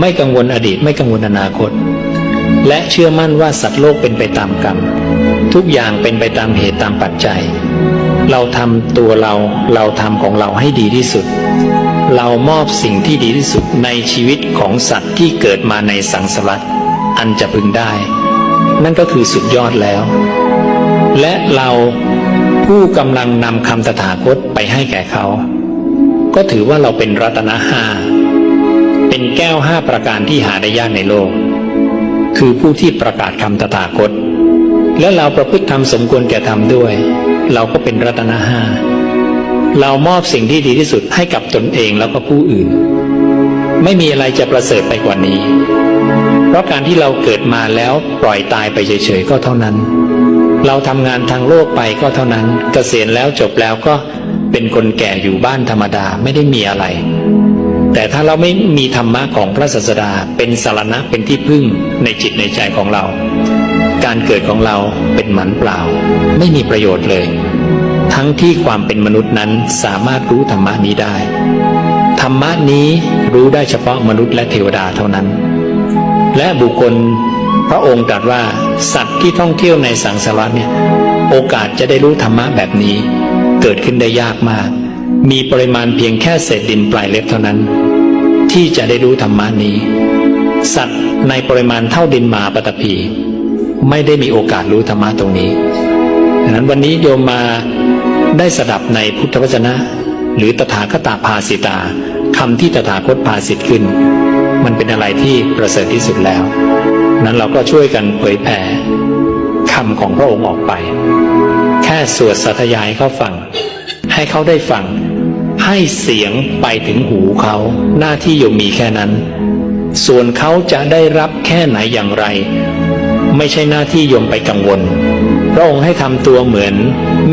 ไม่กังวลอดีตไม่กังวลอนาคต และเชื่อมั่นว่าสัตว์โลกเป็นไปตามกรรม ทุกอย่างเป็นไปตามเหตุตามปัจจัย เราทำตัวเราเราทำของเราให้ดีที่สุด เรามอบสิ่งที่ดีที่สุดในชีวิตของสัตว์ที่เกิดมาในสังสารวัฏอันจะพึงได้ นั่นก็คือสุดยอดแล้ว และเราผู้กำลังนำคำตถาคตไปให้แก่เขา ก็ถือว่าเราเป็นรัตนะห้า เป็นแก้วห้าประการที่หาได้ยากในโลก คือผู้ที่ประกาศคำตถาคต และเราประพฤติธรรมสมควรแก่ธรรมด้วย เราก็เป็นรัตนห้าเรามอบสิ่งที่ดีที่สุดให้กับตนเองแล้วก็ผู้อื่น ไม่มีอะไรจะประเสริฐไปกว่านี้ เพราะการที่เราเกิดมาแล้วปล่อยตายไปเฉยๆก็เท่านั้น เราทำงานทางโลกไปก็เท่านั้น เกษียณแล้วจบแล้วก็เป็นคนแก่อยู่บ้านธรรมดาไม่ได้มีอะไร แต่ถ้าเราไม่มีธรรมะของพระศาสดาเป็นสารณะเป็นที่พึ่งในจิตในใจของเรา การเกิดของเราเป็นหมันเปล่า ไม่มีประโยชน์เลย ทั้งที่ความเป็นมนุษย์นั้นสามารถรู้ธรรมะนี้ได้ ธรรมะนี้รู้ได้เฉพาะมนุษย์และเทวดาเท่านั้น และบุคคลพระองค์ตรัสว่าสัตว์ที่ท่องเที่ยวในสังสารวัฏเนี่ยโอกาสจะได้รู้ธรรมะแบบนี้ เกิดขึ้นได้ยากมาก มีปริมาณเพียงแค่เศษดินปลายเล็บเท่านั้น ที่จะได้รู้ธรรมะนี้ สัตว์ในปริมาณเท่าดินหมาปตพี ไม่ได้มีโอกาสรู้ธรรมะตรงนี้ดังนั้นวันนี้โยมมาได้สดับในพุทธวจนะ หรือตถาคตาภาสิตาคำที่ตถาคตภาสิทธิ์ขึ้น มันเป็นอะไรที่ประเสริฐที่สุดแล้ว นั้นเราก็ช่วยกันเผยแผ่คำของพระองค์ออกไป แค่สวดสัตยายเขาฟัง ให้เขาได้ฟัง ให้เสียงไปถึงหูเขาหน้าที่โยมมีแค่นั้น ส่วนเขาจะได้รับแค่ไหนอย่างไร ไม่ใช่หน้าที่โยมไปกังวลพระองค์ให้ทำตัวเหมือนแม่